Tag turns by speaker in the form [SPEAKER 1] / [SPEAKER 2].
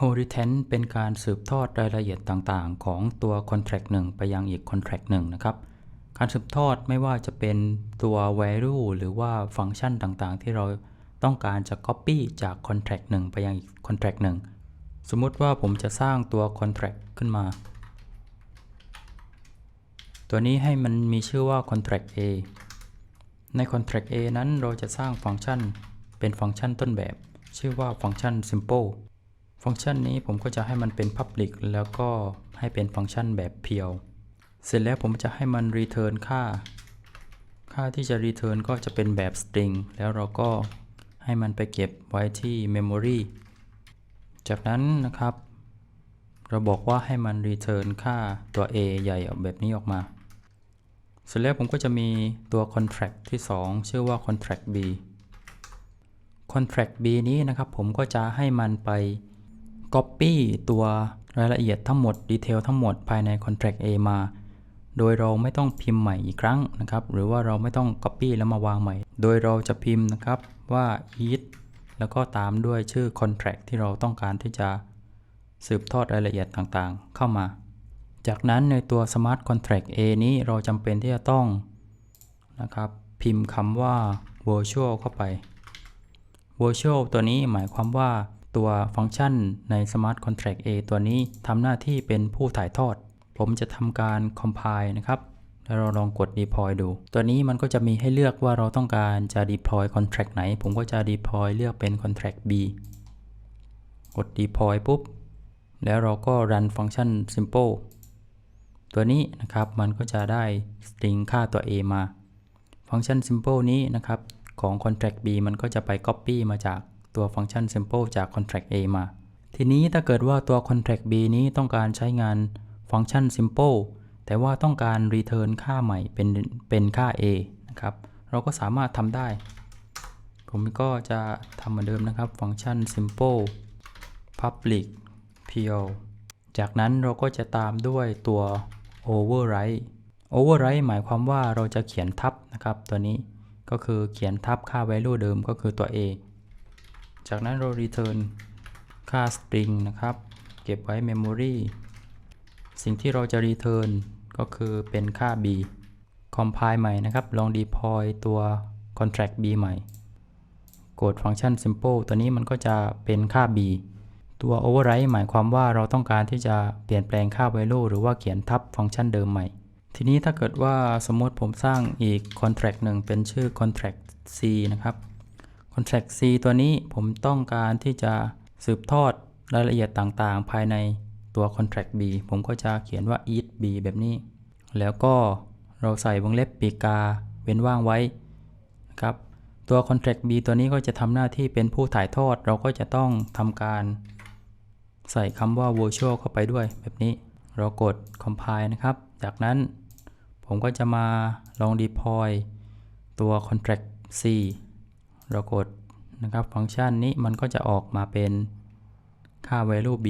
[SPEAKER 1] h o r i t e n เป็นการสืบทอดรายละเอียดต่างๆ ของตัว contract 1 ไปยังอีก contract 1 นะครับ การสืบทอดไม่ว่าจะเป็นตัว value หรือว่าฟังก์ชันต่างๆ ที่เราต้องการจะ copy จาก contract 1 ไปยังอีก contract 1 สมมุติว่าผมจะสร้างตัว contract ขึ้นมา ตัวนี้ให้มันมีชื่อว่า contract A ใน contract A นั้นเราจะสร้างฟังก์ชันเป็นฟังก์ชันต้นแบบ ชื่อว่าฟังก์ชัน simple ฟังก์ชันนี้ผมก็จะให้มันเป็น public แล้วก็ให้เป็นฟังก์ชันแบบเพียว เสร็จแล้วผมจะให้มัน return ค่า ค่าที่จะ return ก็จะเป็นแบบ string แล้วเราก็ให้มันไปเก็บไว้ที่ memory จากนั้นนะครับ เราบอกว่าให้มัน return ค่าตัว a ใหญ่แบบนี้ออกมา เสร็จแล้วผมก็จะมีตัว contract ที่ 2 ชื่อว่า contract b contract b นี้นะครับผมก็จะให้มันไป Copy ตัวรายละเอียดทั้งหมดดีเทลทั้งหมดภายใน Contract A มา โดยเราไม่ต้องพิมพ์ใหม่อีกครั้งนะครับ หรือว่าเราไม่ต้อง Copy แล้วมาวางใหม่ โดยเราจะพิมพ์นะครับว่า it แล้วก็ตามด้วยชื่อ Contract ที่เราต้องการที่จะสืบทอดรายละเอียดต่างๆ เข้ามา จากนั้นในตัว Smart Contract A นี้เราจำเป็นที่จะต้องนะครับพิมพ์คำว่า virtual เข้าไป virtual ตัวนี้หมายความว่า ตัวฟังก์ชันใน Smart Contract A ตัวนี้ทำหน้าที่เป็นผู้ถ่ายทอด ผมจะทำการ compile นะครับ แล้วเราลองกด deploy ดู ตัวนี้มันก็จะมีให้เลือกว่าเราต้องการจะ deploy contract ไหน ผมก็จะ deploy เลือกเป็น contract B กด deploy ปุ๊บ แล้วเราก็ run ฟังก์ชัน simple ตัวนี้นะครับมันก็จะได้ string ค่าตัว a มา ฟังก์ชัน simple นี้นะครับของ contract B มันก็จะไป copy มาจาก ตัวฟังก์ชัน simple จาก contract A มา ทีนี้ถ้าเกิดว่าตัว contract B นี้ต้องการใช้งานฟังก์ชัน simple แต่ว่าต้องการ return ค่าใหม่เป็นเป็นค่า A นะครับ เราก็สามารถทำได้ ผมก็จะทำเหมือนเดิมนะครับ ฟังก์ชัน simple public pure จากนั้นเราก็จะตามด้วยตัว override override หมายความว่าเราจะเขียนทับนะครับ ตัวนี้ก็คือเขียนทับค่า value เดิมก็คือตัว A จากนั้นเรา return ค่า string นะครับ เก็บไว้ memory สิ่งที่เราจะ return ก็คือเป็นค่า b compile ใหม่นะครับ ลอง deploy ตัว contract b ใหม่ กดฟังก์ชัน simple ตัวนี้มันก็จะเป็นค่า b ตัว override หมายความว่าเราต้องการที่จะเปลี่ยนแปลงค่า value หรือว่าเขียนทับฟังก์ชันเดิมใหม่ ทีนี้ถ้าเกิดว่าสมมติผมสร้างอีก contract หนึ่งเป็นชื่อ contract c นะครับ contract C ตัวนี้ผมต้องการที่จะสืบทอดรายละเอียดต่างๆ ภายในตัว contract B ผมก็จะเขียนว่า it B แบบนี้ แล้วก็เราใส่วงเล็บปีกาเว้นว่างไว้นะครับตัว contract B ตัวนี้ก็จะทำหน้าที่เป็นผู้ถ่ายทอด เราก็จะต้องทำการ ใส่คำว่า virtual เข้าไปด้วยแบบนี้ เรากด compile นะครับ จากนั้นผมก็จะมาลอง deploy ตัว contract C เรากดนะครับฟังก์ชันนี้มันก็จะออกมาเป็นค่า value b